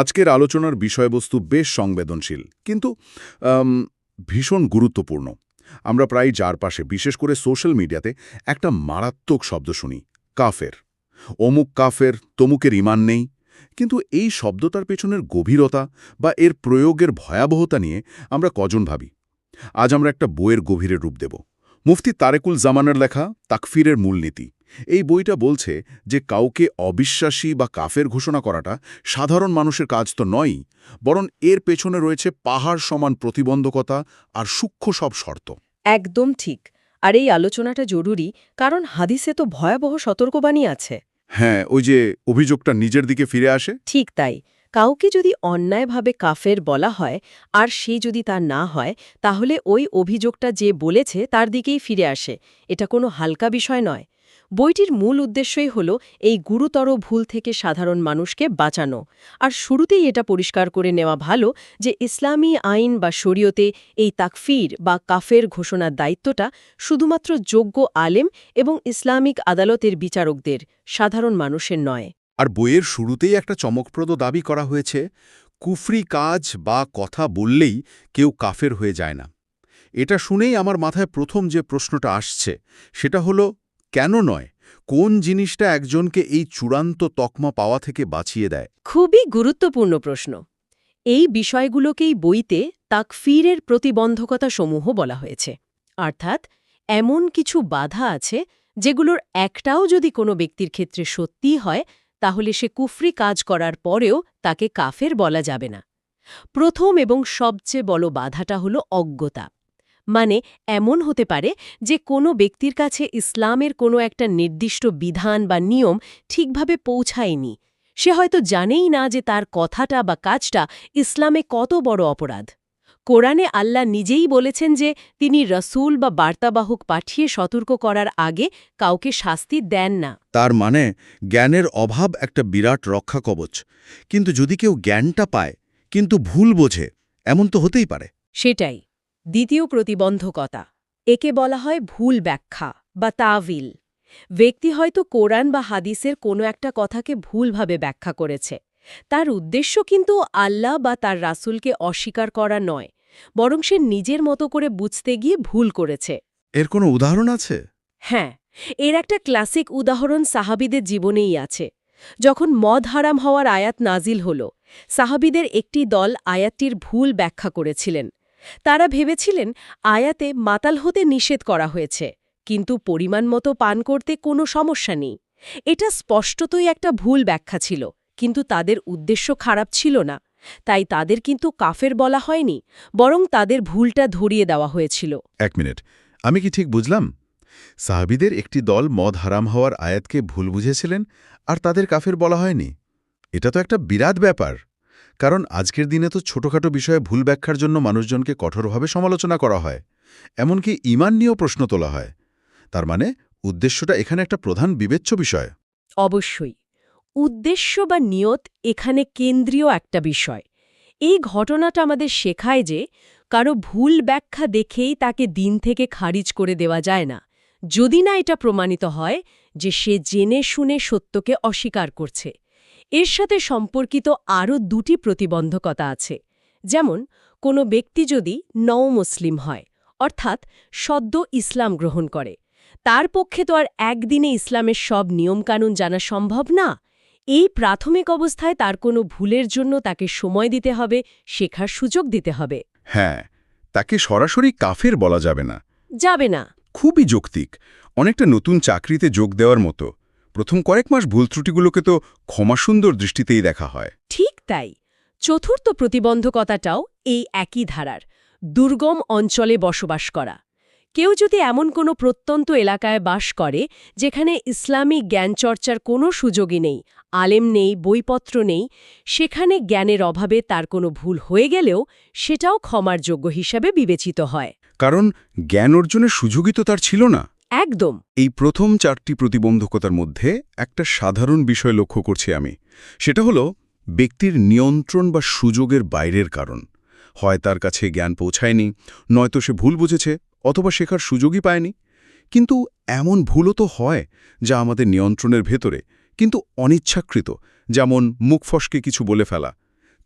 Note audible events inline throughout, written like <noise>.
আজকের আলোচনার বিষয়বস্তু বেশ সংবেদনশীল, কিন্তু ভীষণ গুরুত্বপূর্ণ। আমরা প্রায় চারপাশে, বিশেষ করে সোশ্যাল মিডিয়াতে, একটা মারাত্মক শব্দ শুনি, কাফের। অমুক কাফের, তমুকের ইমান নেই। কিন্তু এই শব্দটার পেছনের গভীরতা বা এর প্রয়োগের ভয়াবহতা নিয়ে আমরা কজন ভাবি? আজ আমরা একটা বইয়ের গভীরে রূপ দেব। মুফতি তারেকুল জামানের লেখা তাকফিরের মূলনীতি। এই বইটা বলছে যে কাউকে অবিশ্বাসী বা কাফের ঘোষণা করাটা সাধারণ মানুষের কাজ তো নয়ই বরং এর পেছনে রয়েছে পাহাড় সমান প্রতিবন্ধকতা আর সূক্ষ্ম সব শর্ত। একদম ঠিক। আর এই আলোচনাটা জরুরি কারণ হাদিসে তো ভয়াবহ সতর্কবাণী আছে। হ্যাঁ ওই যে অভিযোগটা নিজের দিকে ফিরে আসে? ঠিক তাই। কাউকে যদি অন্যায়ভাবে কাফের বলা হয় আর সে যদি তা না হয় তাহলে ওই অভিযোগটা যে বলেছে তার দিকেই ফিরে আসে। এটা কোনো হালকা বিষয় নয়। বইটির মূল উদ্দেশ্যই হল এই গুরুতর ভুল থেকে সাধারণ মানুষকে বাঁচানো। আর শুরুতেই এটা পরিষ্কার করে নেওয়া ভালো যে ইসলামী আইন বা শরীয়তে এই তাকফির বা কাফের ঘোষণার দায়িত্বটা শুধুমাত্র যোগ্য আলেম এবং ইসলামিক আদালতের বিচারকদের, সাধারণ মানুষের নয়। আর বইয়ের শুরুতেই একটা চমকপ্রদ দাবি করা হয়েছে, কুফরি কাজ বা কথা বললেই কেউ কাফের হয়ে যায় না। এটা শুনেই আমার মাথায় প্রথম যে প্রশ্নটা আসছে, সেটা হলো কেন নয়? কোন জিনিসটা একজনকে এই চূড়ান্ত তকমা পাওয়া থেকে বাঁচিয়ে দেয়? খুবই গুরুত্বপূর্ণ প্রশ্ন। এই বিষয়গুলোকেই বইতে তাকফিরের প্রতিবন্ধকতা সমূহ বলা হয়েছে। অর্থাৎ, এমন কিছু বাধা আছে যেগুলোর একটাও যদি কোনো ব্যক্তির ক্ষেত্রে সত্যিই হয়, তাহলে সে কুফরি কাজ করার পরেও তাকে কাফের বলা যাবে না। প্রথম এবং সবচেয়ে বড় বাধাটা হলো অজ্ঞতা। মানে এমন হতে পারে যে কোনো ব্যক্তির কাছে ইসলামের কোনো একটা নির্দিষ্ট বিধান বা নিয়ম ঠিকভাবে পৌঁছায়নি। সে হয়তো জানেই না যে তার কথাটা বা কাজটা ইসলামে কত বড় অপরাধ। কোরআনে আল্লাহ নিজেই বলেছেন যে তিনি রসুল বা বার্তাবাহক পাঠিয়ে সতর্ক করার আগে কাউকে শাস্তি দেন না। তার মানে জ্ঞানের অভাব একটা বিরাট রক্ষা কবচ। কিন্তু যদি কেউ জ্ঞানটা পায় কিন্তু ভুল বোঝে এমন তো হতেই পারে। সেটাই। দ্বিতীয় প্রতিবন্ধকতা। একে বলা হয় ভুল ব্যাখ্যা বা তাবিল ব্যক্তি হয়তো কোরআন বা হাদিসের কোনো একটা কথাকে ভুলভাবে ব্যাখ্যা করেছে। তার উদ্দেশ্য কিন্তু আল্লাহ বা তার রাসূলকে অস্বীকার করা নয় বরং সে নিজের মতো করে বুঝতে গিয়ে ভুল করেছে। এর কোনো উদাহরণ আছে? হ্যাঁ এর একটা ক্লাসিক উদাহরণ সাহাবিদের জীবনেই আছে। যখন মদ হারাম হওয়ার আয়াত নাজিল হল সাহাবিদের একটি দল আয়াতটির ভুল ব্যাখ্যা করেছিলেন। তারা ভেবেছিলেন আয়াতে মাতাল হতে নিষেধ করা হয়েছে, কিন্তু পরিমাণ মতো পান করতে কোনো সমস্যা নেই। এটা স্পষ্টতই একটা ভুল ব্যাখ্যা ছিল, কিন্তু তাদের উদ্দেশ্য খারাপ ছিল না। তাই তাদের কিন্তু কাফের বলা হয়নি, বরং তাদের ভুলটা ধরিয়ে দেওয়া হয়েছিল। এক মিনিট, আমি কি ঠিক বুঝলাম? সাহাবিদের একটি দল মদ হারাম হওয়ার আয়াতকে ভুল বুঝেছিলেন আর তাদের কাফের বলা হয়নি? এটা তো একটা বিরাট ব্যাপার। কারণ আজকের দিনে তো ছোটখাটো বিষয়ে ভুল ব্যাখ্যার জন্য মানুষজনকে কঠোরভাবে সমালোচনা করা হয়, এমনকি ইমান নিয়েও প্রশ্ন তোলা হয়। তার মানে উদ্দেশ্যটা এখানে একটা প্রধান বিবেচ্য বিষয়। অবশ্যই। উদ্দেশ্য বা নিয়ত এখানে কেন্দ্রীয় একটা বিষয়। এই ঘটনাটা আমাদের শেখায় যে কারও ভুল ব্যাখ্যা দেখেই তাকে দিন থেকে খারিজ করে দেওয়া যায় না। যদি না এটা প্রমাণিত হয় যে সে জেনে শুনে সত্যকে অস্বীকার করছে। এর সাথে সম্পর্কিত আরও দুটি প্রতিবন্ধকতা আছে। যেমন কোনো ব্যক্তি যদি নও মুসলিম হয় অর্থাৎ সদ্য ইসলাম গ্রহণ করে তার পক্ষে তো আর একদিনে ইসলামের সব নিয়মকানুন জানা সম্ভব না। এই প্রাথমিক অবস্থায় তার কোনো ভুলের জন্য তাকে সময় দিতে হবে শেখার সুযোগ দিতে হবে। হ্যাঁ তাকে সরাসরি কাফের বলা যাবে না। যাবে না। খুবই যৌক্তিক। অনেকটা নতুন চাকরিতে যোগ দেওয়ার মতো। প্রথম কয়েক মাস ভুল ত্রুটিগুলোকে তো ক্ষমাসুন্দর দৃষ্টিতেই দেখা হয়। ঠিক তাই। চতুর্থ প্রতিবন্ধকতাটাও এই একই ধারার দুর্গম অঞ্চলে বসবাস করা। কেউ যদি এমন কোনো প্রত্যন্ত এলাকায় বাস করে যেখানে ইসলামী জ্ঞানচর্চার কোনো সুযোগই নেই আলেম নেই বইপত্র নেই সেখানে জ্ঞানের অভাবে তার কোনো ভুল হয়ে গেলেও সেটাও ক্ষমার যোগ্য হিসাবে বিবেচিত হয়। কারণ জ্ঞান অর্জনের সুযোগই তো তার ছিল না। একদম। এই প্রথম চারটি প্রতিবন্ধকতার মধ্যে একটা সাধারণ বিষয় লক্ষ্য করছি আমি। সেটা হলো, ব্যক্তির নিয়ন্ত্রণ বা সুযোগের বাইরের কারণ। হয় তার কাছে জ্ঞান পৌঁছায়নি, নয়তো সে ভুল বুঝেছে, অথবা শেখার সুযোগই পায়নি। কিন্তু এমন ভুলও তো হয় যা আমাদের নিয়ন্ত্রণের ভেতরে, কিন্তু অনিচ্ছাকৃত, যেমন মুখ ফসকে কিছু বলে ফেলা।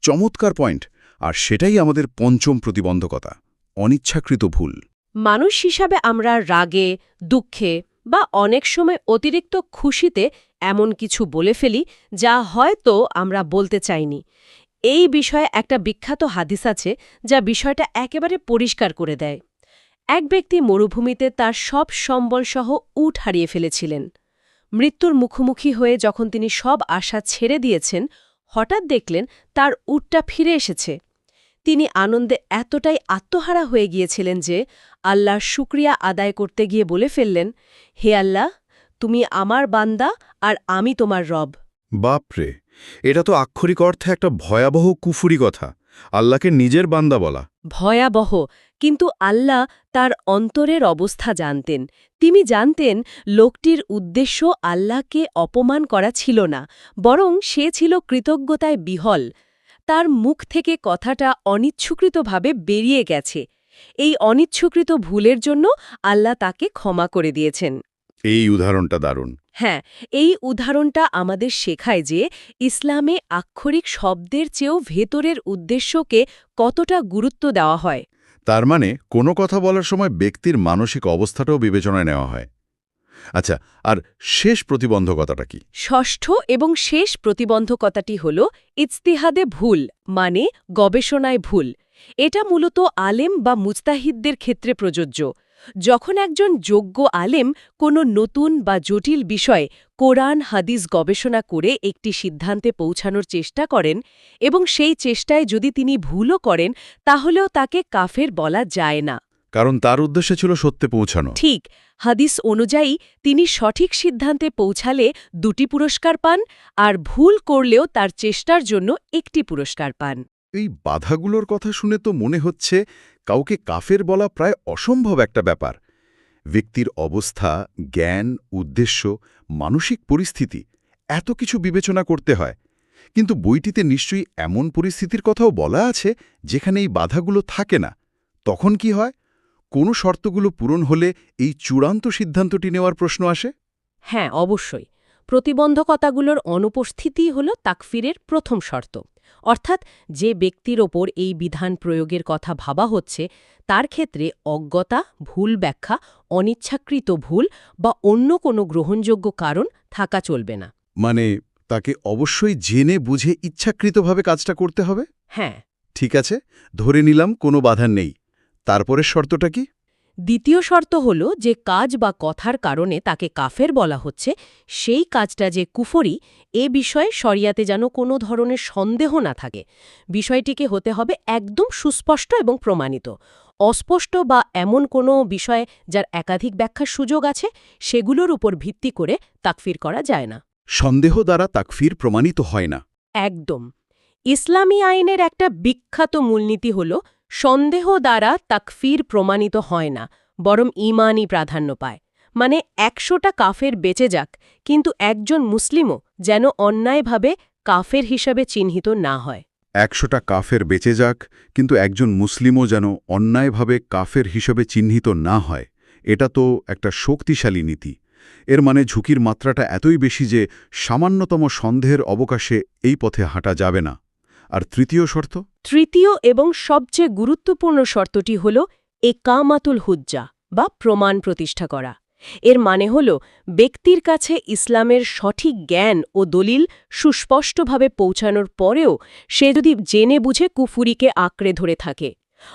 চমৎকার পয়েন্ট, আর সেটাই আমাদের পঞ্চম প্রতিবন্ধকতা, অনিচ্ছাকৃত ভুল। মানুষ হিসাবে আমরা রাগে, দুঃখে বা অনেক সময় অতিরিক্ত খুশিতে এমন কিছু বলে ফেলি যা হয়তো আমরা বলতে চাইনি। এই বিষয়ে একটা বিখ্যাত হাদিস আছে যা বিষয়টা একেবারে পরিষ্কার করে দেয়। এক ব্যক্তি মরুভূমিতে তার সব সম্বলসহ উট হারিয়ে ফেলেছিলেন। মৃত্যুর মুখোমুখি হয়ে যখন তিনি সব আশা ছেড়ে দিয়েছেন, হঠাৎ দেখলেন তার উটটা ফিরে এসেছে। তিনি আনন্দে এতটাই আত্মহারা হয়ে গিয়েছিলেন যে আল্লাহর শুক্রিয়া আদায় করতে গিয়ে বলে ফেললেন হে আল্লাহ তুমি আমার বান্দা আর আমি তোমার রব। বাপরে এটা তো আক্ষরিক অর্থে একটা ভয়াবহ কুফুরি কথা। আল্লাহকে নিজের বান্দা বলা। ভয়াবহ কিন্তু আল্লাহ তার অন্তরের অবস্থা জানতেন। তিনি জানতেন লোকটির উদ্দেশ্য আল্লাহকে অপমান করা ছিল না বরং সে ছিল কৃতজ্ঞতায় বিহল। তার মুখ থেকে কথাটা অনিচ্ছুকৃতভাবে বেরিয়ে গেছে। এই অনিচ্ছুকৃত ভুলের জন্য আল্লাহ তাকে ক্ষমা করে দিয়েছেন। এই উদাহরণটা দারুণ। হ্যাঁ এই উদাহরণটা আমাদের শেখায় যে ইসলামে আক্ষরিক শব্দের চেয়েও ভেতরের উদ্দেশ্যকে কতটা গুরুত্ব দেওয়া হয়। তার মানে কোনো কথা বলার সময় ব্যক্তির মানসিক অবস্থাটাও বিবেচনায় নেওয়া হয়। আচ্ছা আর শেষ প্রতিবন্ধকতাটা কি? ষষ্ঠ এবং শেষ প্রতিবন্ধকতাটি হল ইজতিহাদে ভুল মানে গবেষণায় ভুল। এটা মূলত আলেম বা মুস্তাহিদদের ক্ষেত্রে প্রযোজ্য। যখন একজন যোগ্য আলেম কোনো নতুন বা জটিল বিষয়ে কোরআন, হাদিস গবেষণা করে একটি সিদ্ধান্তে পৌঁছানোর চেষ্টা করেন এবং সেই চেষ্টায় যদি তিনি ভুলও করেন, তাহলেও তাকে কাফের বলা যায় না। কারণ তার উদ্দেশ্য ছিল সত্যে পৌঁছানো। ঠিক হাদিস অনুযায়ী তিনি সঠিক সিদ্ধান্তে পৌঁছালে দুটি পুরস্কার পান আর ভুল করলেও তার চেষ্টার জন্য একটি পুরস্কার পান। এই বাধাগুলোর কথা শুনে তো মনে হচ্ছে কাউকে কাফের বলা প্রায় অসম্ভব একটা ব্যাপার। ব্যক্তির অবস্থা জ্ঞান উদ্দেশ্য মানসিক পরিস্থিতি এত কিছু বিবেচনা করতে হয়। কিন্তু বইটিতে নিশ্চয়ই এমন পরিস্থিতির কথাও বলা আছে যেখানে এই বাধাগুলো থাকে না। তখন কি হয়? কোনো শর্তগুলো পূরণ হলে এই চূড়ান্ত সিদ্ধান্তটি নেওয়ার প্রশ্ন আসে? হ্যাঁ অবশ্যই। প্রতিবন্ধকতাগুলোর অনুপস্থিতিই হল তাকফিরের প্রথম শর্ত। অর্থাৎ যে ব্যক্তির ওপর এই বিধান প্রয়োগের কথা ভাবা হচ্ছে তার ক্ষেত্রে অজ্ঞতা ভুল ব্যাখ্যা অনিচ্ছাকৃত ভুল বা অন্য কোনো গ্রহণযোগ্য কারণ থাকা চলবে না। মানে তাকে অবশ্যই জেনে বুঝে ইচ্ছাকৃতভাবে কাজটা করতে হবে? হ্যাঁ। ঠিক আছে ধরে নিলাম কোনো বাধা নেই। তারপরের শর্তটা কি? দ্বিতীয় শর্ত হল যে কাজ বা কথার কারণে তাকে কাফের বলা হচ্ছে সেই কাজটা যে কুফরি এ বিষয়ে শরিয়াতে যেন কোনো ধরনের সন্দেহ না থাকে। বিষয়টিকে হতে হবে একদম সুস্পষ্ট এবং প্রমাণিত। অস্পষ্ট বা এমন কোনো বিষয়ে যার একাধিক ব্যাখ্যার সুযোগ আছে সেগুলোর উপর ভিত্তি করে তাকফির করা যায় না। সন্দেহ দ্বারা তাকফির প্রমাণিত হয় না। একদম। ইসলামী আইনের একটা বিখ্যাত মূলনীতি হল সন্দেহ দ্বারা তাকফির প্রমাণিত হয় না, বরং ইমানই প্রাধান্য পায়। মানে একশোটা কাফের বেঁচে যাক, কিন্তু একজন মুসলিমও যেন অন্যায়ভাবে কাফের হিসাবে চিহ্নিত না হয়। একশোটা কাফের বেঁচে যাক, কিন্তু একজন মুসলিমও যেন অন্যায়ভাবে কাফের হিসাবে চিহ্নিত না হয়, এটা তো একটা শক্তিশালী নীতি। এর মানে ঝুঁকির মাত্রাটা এতই বেশি যে সামান্যতম সন্দেহের অবকাশে এই পথে হাঁটা যাবে না। আর তৃতীয় শর্ত? তৃতীয় এবং সবচেয়ে গুরুত্বপূর্ণ শর্তটি হল একামাতুল হুজ্জা বা প্রমাণ প্রতিষ্ঠা করা। এর মানে হল ব্যক্তির কাছে ইসলামের সঠিক জ্ঞান ও দলিল সুস্পষ্টভাবে পৌঁছানোর পরেও সে যদি জেনে বুঝে কুফুরিকে আঁকড়ে ধরে থাকে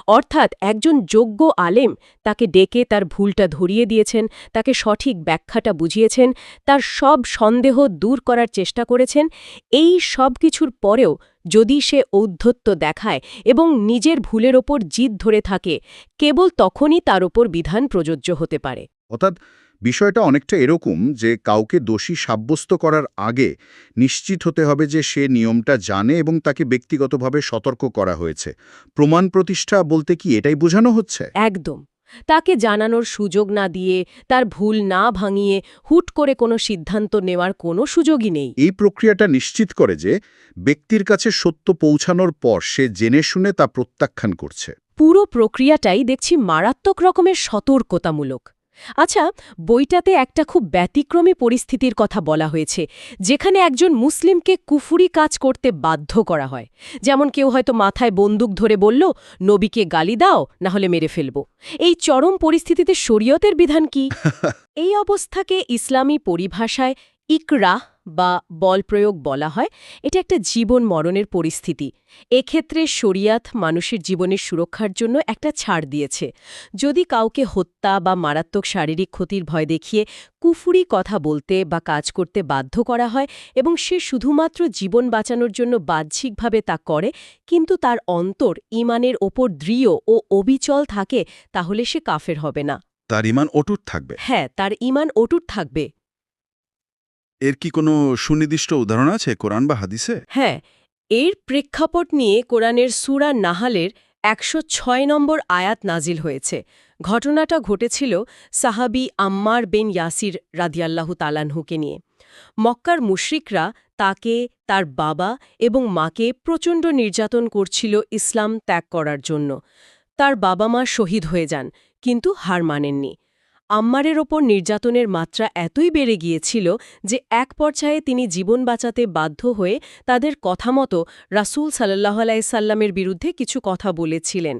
অর্থাৎ একজন যোগ্য আলেম তাকে ডেকে তার ভুলটা ধরিয়ে দিয়েছেন, তাকে সঠিক ব্যাখ্যাটা বুঝিয়েছেন, তার সব সন্দেহ দূর করার চেষ্টা করেছেন, এই সব কিছুর পরেও যদি সে ঔদ্ধত্য দেখায় এবং নিজের ভুলের ওপর জিদ ধরে থাকে, কেবল তখনই তার ওপর বিধান প্রযোজ্য হতে পারে। অর্থাৎ বিষয়টা অনেকটা এরকম যে কাউকে দোষী সাব্যস্ত করার আগে নিশ্চিত হতে হবে যে সে নিয়মটা জানে এবং তাকে ব্যক্তিগতভাবে সতর্ক করা হয়েছে। প্রমাণ প্রতিষ্ঠা বলতে কি এটাই বোঝানো হচ্ছে? একদম। তাকে জানানোর সুযোগ না দিয়ে তার ভুল না ভাঙিয়ে হুট করে কোনো সিদ্ধান্ত নেওয়ার কোনো সুযোগই নেই। এই প্রক্রিয়াটা নিশ্চিত করে যে ব্যক্তির কাছে সত্য পৌঁছানোর পর সে জেনে শুনে তা প্রত্যাখ্যান করছে। পুরো প্রক্রিয়াটাই দেখছি মারাত্মক রকমের সতর্কতামূলক। আচ্ছা বইটাতে একটা খুব ব্যতিক্রমী পরিস্থিতির কথা বলা হয়েছে যেখানে একজন মুসলিমকে কুফুরি কাজ করতে বাধ্য করা হয়। যেমন কেউ হয়তো মাথায় বন্দুক ধরে বলল নবীকে গালি দাও না হলে মেরে ফেলব। এই চরম পরিস্থিতিতে শরীয়তের বিধান কি? <laughs> এই অবস্থাকে ইসলামী পরিভাষায় ইকরাহ বা বল প্রয়োগ বলা হয় এটা একটা জীবন মরণের পরিস্থিতি। এক্ষেত্রে শরিয়াত মানুষের জীবনের সুরক্ষার জন্য একটা ছাড় দিয়েছে। যদি কাউকে হত্যা বা মারাত্মক শারীরিক ক্ষতির ভয় দেখিয়ে কুফুরি কথা বলতে বা কাজ করতে বাধ্য করা হয় এবং সে শুধুমাত্র জীবন বাঁচানোর জন্য বাহ্যিকভাবে তা করে কিন্তু তার অন্তর ইমানের ওপর দৃঢ় ও অবিচল থাকে তাহলে সে কাফের হবে না। তার ইমান অটুট থাকবে। হ্যাঁ তার ইমান অটুট থাকবে। এর কি কোনো সুনির্দিষ্ট উদাহরণ আছে কোরআন বা হাদিসে? হ্যাঁ এর প্রেক্ষাপট নিয়ে কোরআনের সুরা নাহালের একশো ছয় নম্বর আয়াত নাজিল হয়েছে। ঘটনাটা ঘটেছিল সাহাবি আম্মার বেন ইয়াসির রাদিয়াল্লাহু তালানহুকে নিয়ে। মক্কার মুশরিকরা তাকে, তার বাবা এবং মাকে প্রচণ্ড নির্যাতন করছিল ইসলাম ত্যাগ করার জন্য। তার বাবা মা শহীদ হয়ে যান, কিন্তু হার মানেননি। আম্মারের ওপর নির্যাতনের মাত্রা এতই বেড়ে গিয়েছিল যে এক পর্যায়ে তিনি জীবন বাঁচাতে বাধ্য হয়ে তাদের কথা মতো রাসুল সাল্লাহ আলাইসাল্লামের বিরুদ্ধে কিছু কথা বলেছিলেন।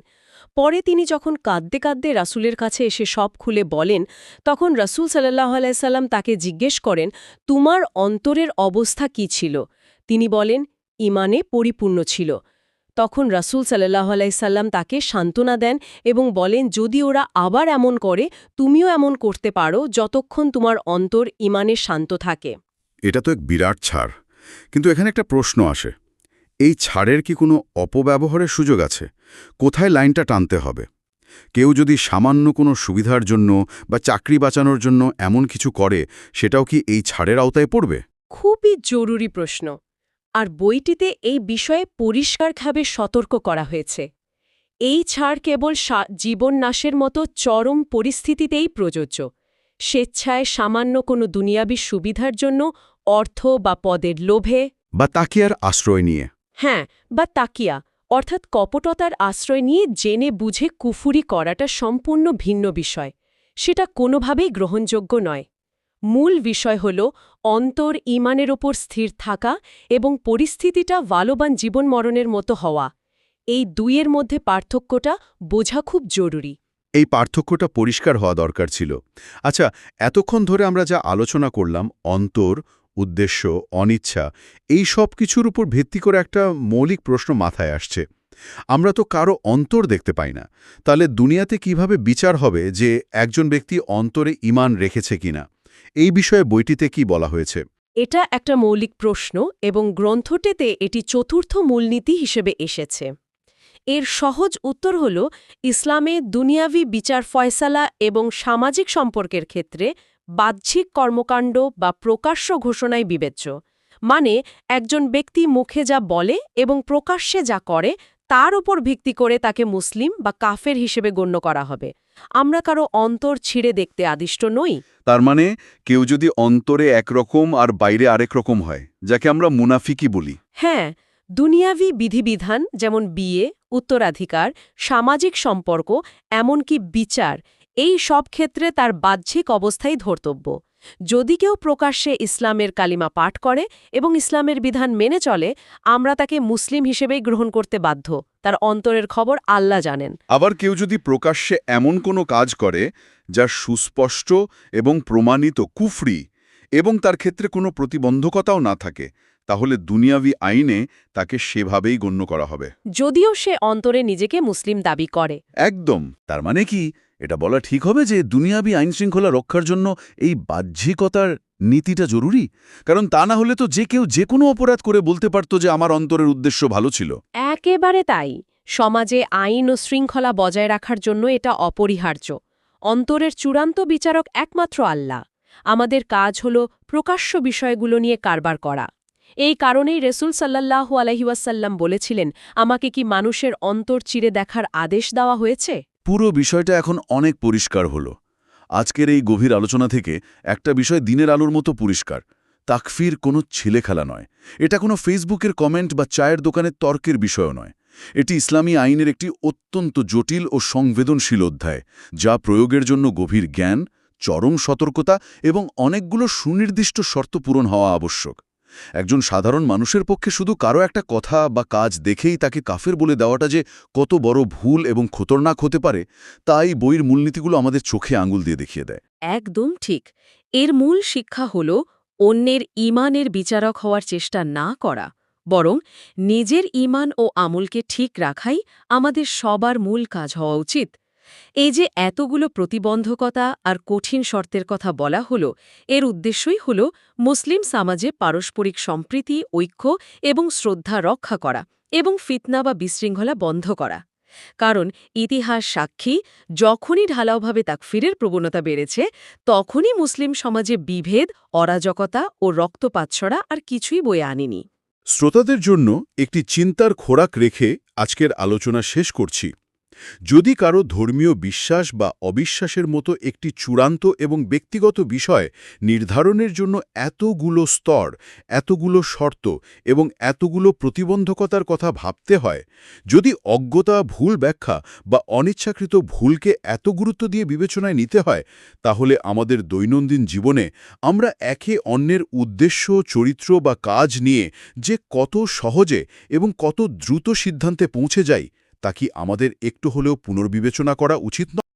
পরে তিনি যখন কাঁদতে কাঁদতে রাসুলের কাছে এসে সব খুলে বলেন, তখন রাসুল সাল্লাহ আলাইসাল্লাম তাকে জিজ্ঞেস করেন, তোমার অন্তরের অবস্থা কি ছিল? তিনি বলেন, ইমানে পরিপূর্ণ ছিল। তখন রাসুল সাল্লাহ আলাইসাল্লাম তাকে সান্ত্বনা দেন এবং বলেন যদি ওরা আবার এমন করে তুমিও এমন করতে পারো যতক্ষণ তোমার অন্তর ইমানে শান্ত থাকে। এটা তো এক বিরাট ছাড়। কিন্তু এখানে একটা প্রশ্ন আসে। এই ছাড়ের কি কোনো অপব্যবহারের সুযোগ আছে? কোথায় লাইনটা টানতে হবে? কেউ যদি সামান্য কোনো সুবিধার জন্য বা চাকরি বাঁচানোর জন্য এমন কিছু করে সেটাও কি এই ছাড়ের আওতায় পড়বে? খুবই জরুরি প্রশ্ন। আর বইটিতে এই বিষয়ে পরিষ্কারভাবে সতর্ক করা হয়েছে। এই ছাড় কেবল জীবন নাশের মতো চরম পরিস্থিতিতেই প্রযোজ্য। স্বেচ্ছায় সামান্য কোনো দুনিয়াবী সুবিধার জন্য অর্থ বা পদের লোভে বা তাকিয়ার আশ্রয় নিয়ে। হ্যাঁ বা তাকিয়া অর্থাৎ কপটতার আশ্রয় নিয়ে জেনে বুঝে কুফুরি করাটা সম্পূর্ণ ভিন্ন বিষয়। সেটা কোনোভাবেই গ্রহণযোগ্য নয়। মূল বিষয় হল অন্তর ইমানের ওপর স্থির থাকা এবং পরিস্থিতিটা ভালোবান জীবন মরণের মতো হওয়া। এই দুইয়ের মধ্যে পার্থক্যটা বোঝা খুব জরুরি। এই পার্থক্যটা পরিষ্কার হওয়া দরকার ছিল। আচ্ছা এতক্ষণ ধরে আমরা যা আলোচনা করলাম, অন্তর, উদ্দেশ্য, অনিচ্ছা, এই সব কিছুর উপর ভিত্তি করে একটা মৌলিক প্রশ্ন মাথায় আসছে। আমরা তো কারও অন্তর দেখতে পাই না। তাহলে দুনিয়াতে কীভাবে বিচার হবে যে একজন ব্যক্তি অন্তরে ইমান রেখেছে কিনা? এই বিষয়ে বইটিতে কি বলা হয়েছে? এটা একটা মৌলিক প্রশ্ন এবং গ্রন্থটিতে এটি চতুর্থ মূলনীতি হিসেবে এসেছে। এর সহজ উত্তর হল, ইসলামে দুনিয়াবি বিচার ফয়সালা এবং সামাজিক সম্পর্কের ক্ষেত্রে বাহ্যিক কর্মকাণ্ড বা প্রকাশ্য ঘোষণায় বিবেচ্য। মানে একজন ব্যক্তি মুখে যা বলে এবং প্রকাশ্যে যা করে তার উপর ভিত্তি করে তাকে মুসলিম বা কাফের হিসেবে গণ্য করা হবে। আমরা কারও অন্তর ছিঁড়ে দেখতে আদিষ্ট নই। তার মানে কেউ যদি অন্তরে একরকম আর বাইরে আরেক রকম হয় যাকে আমরা মুনাফিকি বলি। হ্যাঁ দুনিয়াবি বিধিবিধান যেমন বিয়ে উত্তরাধিকার সামাজিক সম্পর্ক এমনকি বিচার এই সব ক্ষেত্রে তার বাহ্যিক অবস্থাই ধর্তব্য। যদি কেউ প্রকাশ্যে ইসলামের কালিমা পাঠ করে এবং ইসলামের বিধান মেনে চলে আমরা তাকে মুসলিম হিসেবেই গ্রহণ করতে বাধ্য। তার অন্তরের খবর আল্লাহ জানেন। আবার কেউ যদি প্রকাশ্যে এমন কোনো কাজ করে যা সুস্পষ্ট এবং প্রমাণিত কুফরি এবং তার ক্ষেত্রে কোনো প্রতিবন্ধকতাও না থাকে তাহলে দুনিয়াবি আইনে তাকে সেভাবেই গণ্য করা হবে। যদিও সে অন্তরে নিজেকে মুসলিম দাবি করে। একদম। তার মানে কি? এটা বলা ঠিক হবে যে দুনিয়াবি আইনশৃঙ্খলা রক্ষার জন্য এই বাহ্যিকতার নীতিটা জরুরি? কারণ তা না হলে তো যে কেউ যে কোনো অপরাধ করে বলতে পারত যে আমার অন্তরের উদ্দেশ্য ভালো ছিল। একেবারে তাই। সমাজে আইন ও শৃঙ্খলা বজায় রাখার জন্য এটা অপরিহার্য। অন্তরের চূড়ান্ত বিচারক একমাত্র আল্লাহ। আমাদের কাজ হল প্রকাশ্য বিষয়গুলো নিয়ে কারবার করা। এই কারণেই রেসুল সাল্লাল্লাহু আলহিউসাল্লাম বলেছিলেন, আমাকে কি মানুষের অন্তর চিরে দেখার আদেশ দেওয়া হয়েছে? পুরো বিষয়টা এখন অনেক পরিষ্কার হলো। আজকের এই গভীর আলোচনা থেকে একটা বিষয় দিনের আলোর মতো পরিষ্কার, তাকফির কোনো ছেলে খেলা নয়। এটা কোনো ফেসবুকের কমেন্ট বা চায়ের দোকানের তর্কের বিষয়ও নয়। এটি ইসলামী আইনের একটি অত্যন্ত জটিল ও সংবেদনশীল অধ্যায়, যা প্রয়োগের জন্য গভীর জ্ঞান, চরম সতর্কতা এবং অনেকগুলো সুনির্দিষ্ট শর্ত পূরণ হওয়া আবশ্যক। একজন সাধারণ মানুষের পক্ষে শুধু কারও একটা কথা বা কাজ দেখেই তাকে কাফের বলে দেওয়াটা যে কত বড় ভুল এবং খতরনাক হতে পারে, তাই বইয়ের মূলনীতিগুলো আমাদের চোখে আঙুল দিয়ে দেখিয়ে দেয়। একদম ঠিক। এর মূল শিক্ষা হল অন্যের ইমানের বিচারক হওয়ার চেষ্টা না করা, বরং নিজের ইমান ও আমলকে ঠিক রাখাই আমাদের সবার মূল কাজ হওয়া উচিত। এই যে এতগুলো প্রতিবন্ধকতা আর কঠিন শর্তের কথা বলা হলো, এর উদ্দেশ্যই হল মুসলিম সমাজে পারস্পরিক সম্প্রীতি, ঐক্য এবং শ্রদ্ধা রক্ষা করা এবং ফিতনা বা বিশৃঙ্খলা বন্ধ করা। কারণ ইতিহাস সাক্ষী, যখনই ঢালাওভাবে তাকফিরের প্রবণতা বেড়েছে, তখনই মুসলিম সমাজে বিভেদ, অরাজকতা ও রক্তপাত ছড়া আর কিছুই বয়ে আনেনি। শ্রোতাদের জন্য একটি চিন্তার খোরাক রেখে আজকের আলোচনা শেষ করছি। যদি কারও ধর্মীয় বিশ্বাস বা অবিশ্বাসের মতো একটি চূড়ান্ত এবং ব্যক্তিগত বিষয় নির্ধারণের জন্য এতগুলো স্তর, এতগুলো শর্ত এবং এতগুলো প্রতিবন্ধকতার কথা ভাবতে হয়, যদি অজ্ঞতা, ভুল ব্যাখ্যা বা অনিচ্ছাকৃত ভুলকে এত গুরুত্ব দিয়ে বিবেচনায় নিতে হয়, তাহলে আমাদের দৈনন্দিন জীবনে আমরা একে অন্যের উদ্দেশ্য, চরিত্র বা কাজ নিয়ে যে কত সহজে এবং কত দ্রুত সিদ্ধান্তে পৌঁছে যাই তা কি আমাদের একটু হলেও পুনর্বিবেচনা করা উচিত